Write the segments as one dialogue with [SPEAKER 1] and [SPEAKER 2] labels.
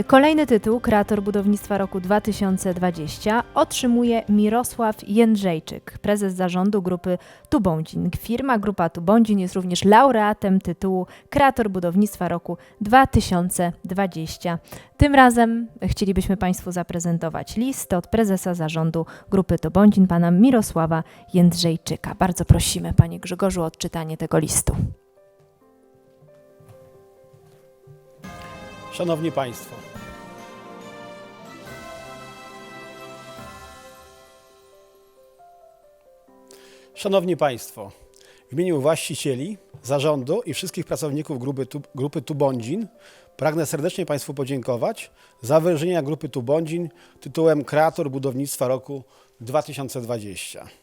[SPEAKER 1] Y, Kolejny tytuł, kreator budownictwa roku 2020, otrzymuje Mirosław Jędrzejczyk, prezes zarządu grupy Tubądzin. Firma Grupa Tubądzin jest również laureatem tytułu kreator budownictwa roku 2020. Tym razem chcielibyśmy Państwu zaprezentować list od prezesa zarządu grupy Tubądzin, pana Mirosława Jędrzejczyka. Bardzo prosimy, panie Grzegorzu, o odczytanie tego listu.
[SPEAKER 2] Szanowni Państwo, Szanowni Państwo, w imieniu właścicieli, zarządu i wszystkich pracowników grupy, Tu- grupy Tubądzin pragnę serdecznie Państwu podziękować za wyróżnienia grupy Tubądzin tytułem Kreator Budownictwa Roku 2020.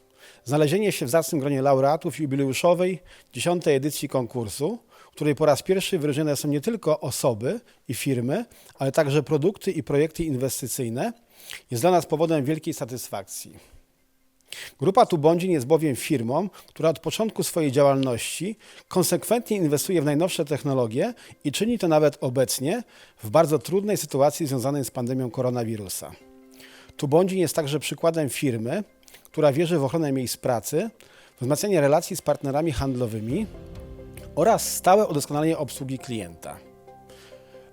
[SPEAKER 2] Znalezienie się w zacnym gronie laureatów jubileuszowej 10. edycji konkursu, w której po raz pierwszy wyróżnione są nie tylko osoby i firmy, ale także produkty i projekty inwestycyjne, jest dla nas powodem wielkiej satysfakcji. Grupa Tubądzin jest bowiem firmą, która od początku swojej działalności konsekwentnie inwestuje w najnowsze technologie i czyni to nawet obecnie w bardzo trudnej sytuacji związanej z pandemią koronawirusa. Tubądzin jest także przykładem firmy, która wierzy w ochronę miejsc pracy, wzmacnianie relacji z partnerami handlowymi oraz stałe udoskonalenie obsługi klienta.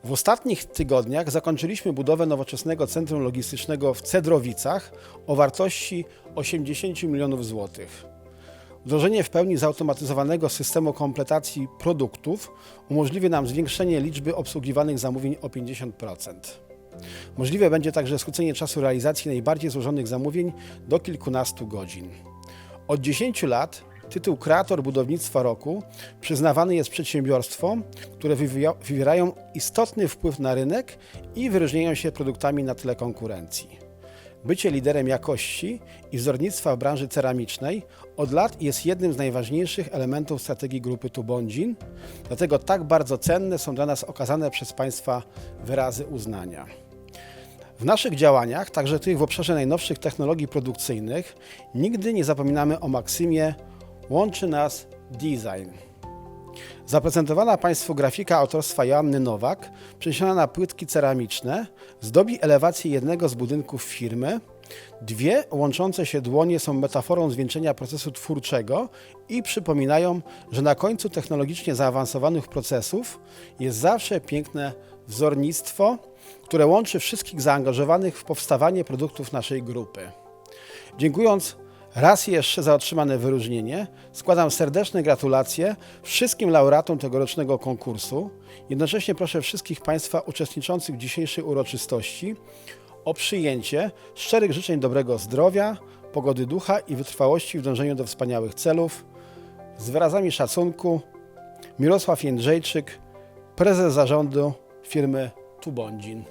[SPEAKER 2] W ostatnich tygodniach zakończyliśmy budowę nowoczesnego centrum logistycznego w Cedrowicach o wartości 80 milionów złotych. Wdrożenie w pełni zautomatyzowanego systemu kompletacji produktów umożliwi nam zwiększenie liczby obsługiwanych zamówień o 50%. Możliwe będzie także skrócenie czasu realizacji najbardziej złożonych zamówień do kilkunastu godzin. Od 10 lat tytuł Kreator Budownictwa Roku przyznawany jest przedsiębiorstwom, które wywierają istotny wpływ na rynek i wyróżniają się produktami na tle konkurencji. Bycie liderem jakości i wzornictwa w branży ceramicznej od lat jest jednym z najważniejszych elementów strategii grupy Tubądzin, dlatego tak bardzo cenne są dla nas okazane przez Państwa wyrazy uznania. W naszych działaniach, także tych w obszarze najnowszych technologii produkcyjnych, nigdy nie zapominamy o maksymie łączy nas design. Zaprezentowana Państwu grafika autorstwa Joanny Nowak, przeniesiona na płytki ceramiczne, zdobi elewację jednego z budynków firmy. Dwie łączące się dłonie są metaforą zwieńczenia procesu twórczego i przypominają, że na końcu technologicznie zaawansowanych procesów jest zawsze piękne wzornictwo, które łączy wszystkich zaangażowanych w powstawanie produktów naszej grupy. Dziękując raz jeszcze za otrzymane wyróżnienie, składam serdeczne gratulacje wszystkim laureatom tegorocznego konkursu. Jednocześnie proszę wszystkich Państwa uczestniczących w dzisiejszej uroczystości o przyjęcie szczerych życzeń dobrego zdrowia, pogody ducha i wytrwałości w dążeniu do wspaniałych celów. Z wyrazami szacunku Mirosław Jędrzejczyk, prezes zarządu firmy Tubądzin.